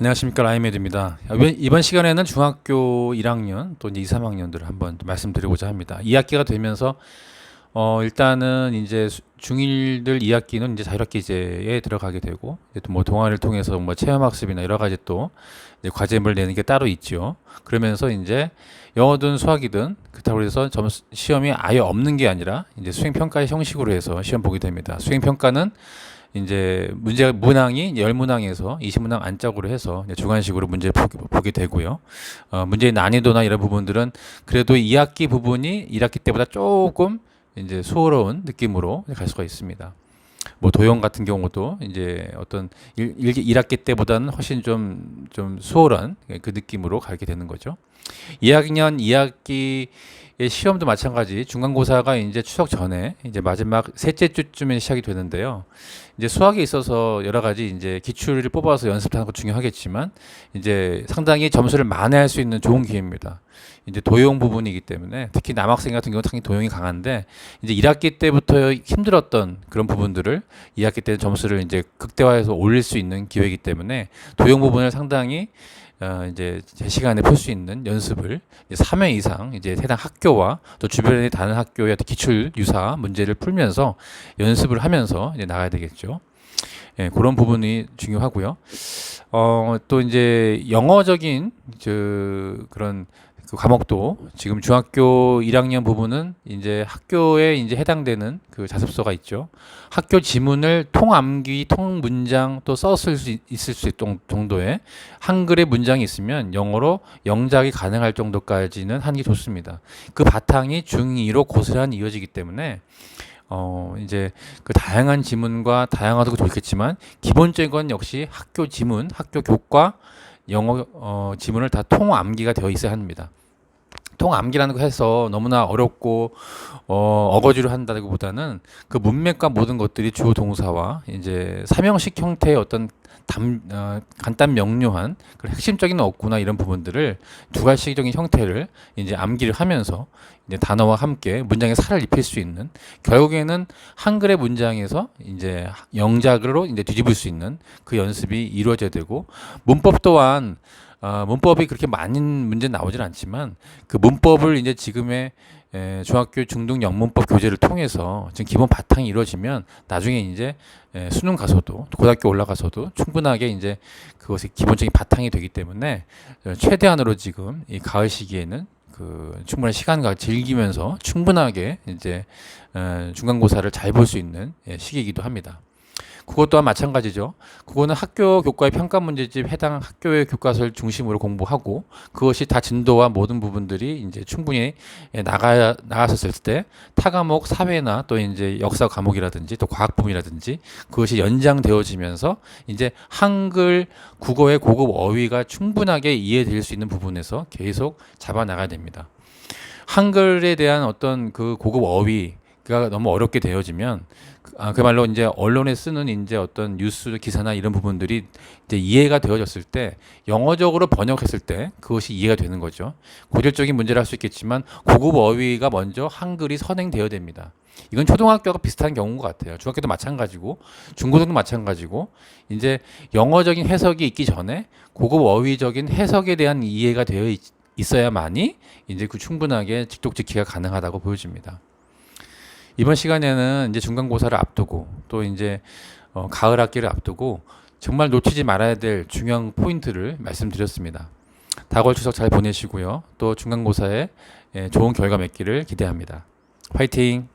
안녕하십니까 라이메드입니다. 이번, 이번 시간에는 중학교 1학년 또 이제 2, 3학년들을 한번 말씀드리고자 합니다. 2학기가 되면서 어 일단은 이제 수- 중1들 2학기는 이제 자율학기제에 들어가게 되고 또뭐 동아리를 통해서 뭐 체험학습이나 여러 가지 또 과제물 내는 게 따로 있죠. 그러면서 이제 영어든 수학이든 그렇다고 해서 점수 시험이 아예 없는 게 아니라 이제 수행 평가의 형식으로 해서 시험 보게 됩니다. 수행 평가는 이제 문제 문항이 열 문항에서 20문항 안짝으로 해서 주관식으로 문제를 보게, 되고요. 어, 문제의 난이도나 이런 부분들은 그래도 2학기 부분이 1학기 때보다 조금 이제 수월한 느낌으로 갈 수가 있습니다. 뭐 도형 같은 경우도 이제 어떤 1, 1학기 때보다는 훨씬 좀, 좀 수월한 그 느낌으로 가게 되는 거죠. 2학년 2학기의 시험도 마찬가지 중간고사가 이제 추석 전에 이제 마지막 셋째 주쯤에 시작이 되는데요. 이제 수학에 있어서 여러 가지 이제 기출을 뽑아서 연습하는 거 중요하겠지만 이제 상당히 점수를 만회할 수 있는 좋은 기회입니다. 이제 도용 부분이기 때문에 특히 남학생 같은 경우는 상당히 도용이 강한데 이제 1학기 때부터 힘들었던 그런 부분들을 2학기 때 점수를 이제 극대화해서 올릴 수 있는 기회이기 때문에 도용 부분을 상당히 어, 이제 제 시간에 풀 수 있는 연습을 이제 3회 이상 이제 해당 학교와 또 주변의 다른 학교의 어떤 기출 유사 문제를 풀면서 연습을 하면서 이제 나가야 되겠죠. 예, 그런 부분이 중요하고요. 어, 또 이제 영어적인 저 그런 그 과목도 지금 중학교 1학년 부분은 이제 학교에 이제 해당되는 그 자습서가 있죠. 학교 지문을 통암기, 통문장 또 썼을 수 있- 있을 수 있는 정도의 한글의 문장이 있으면 영어로 영작이 가능할 정도까지는 하는 게 좋습니다. 그 바탕이 중2로 고스란히 이어지기 때문에 어 이제 그 다양한 지문과 다양하도 좋겠지만 기본적인 건 역시 학교 지문, 학교 교과 영어 어, 지문을 다 통암기가 되어 있어야 합니다. 통암기라는 거 해서 너무나 어렵고 어, 어거지로 한다기보다는 그 문맥과 모든 것들이 주어 동사와 이제 삼형식 형태의 어떤 담, 어, 간단 명료한 그런 핵심적인 어구나 이런 부분들을 두 가지적인 형태를 이제 암기를 하면서 이제 단어와 함께 문장에 살을 입힐 수 있는 결국에는 한글의 문장에서 이제 영작으로 이제 뒤집을 수 있는 그 연습이 이루어져야 되고 문법 또한 어, 문법이 그렇게 많은 문제 나오질 않지만 그 문법을 이제 지금의 에, 중학교 중등 영문법 교재를 통해서 지금 기본 바탕이 이루어지면 나중에 이제 에, 수능 가서도 또 고등학교 올라가서도 충분하게 이제 그것이 기본적인 바탕이 되기 때문에 어, 최대한으로 지금 이 가을 시기에는 그 충분한 시간과 즐기면서 충분하게 이제 어, 중간고사를 잘 볼 수 있는 예, 시기이기도 합니다. 그것 또한 마찬가지죠. 그거는 학교 교과의 평가 문제집 해당 학교의 교과서를 중심으로 공부하고 그것이 다 진도와 모든 부분들이 이제 충분히 예, 나가 나갔었을 때 타과목 사회나 또 이제 역사 과목이라든지 또 과학 부분이라든지 그것이 연장되어지면서 이제 한글 국어의 고급 어휘가 충분하게 이해될 수 있는 부분에서 계속 잡아 나가야 됩니다. 한글에 대한 어떤 그 고급 어휘 가 너무 어렵게 되어지면 아, 그말로 이제 언론에 쓰는 이제 어떤 뉴스 기사나 이런 부분들이 이제 이해가 되어졌을 때 영어적으로 번역했을 때 그것이 이해가 되는 거죠. 고질적인 문제를 할 수 있겠지만 고급 어휘가 먼저 한글이 선행되어야 됩니다. 이건 초등학교가 비슷한 경우인 것 같아요. 중학교도 마찬가지고 중고등도 마찬가지고 이제 영어적인 해석이 있기 전에 고급 어휘적인 해석에 대한 이해가 되어 있, 있어야만이 이제 그 충분하게 직독직기가 가능하다고 보여집니다. 이번 시간에는 이제 중간고사를 앞두고 또 이제 어, 가을 학기를 앞두고 정말 놓치지 말아야 될 중요한 포인트를 말씀드렸습니다. 다가올 추석 잘 보내시고요. 또 중간고사에 예, 좋은 결과 맺기를 기대합니다. 화이팅!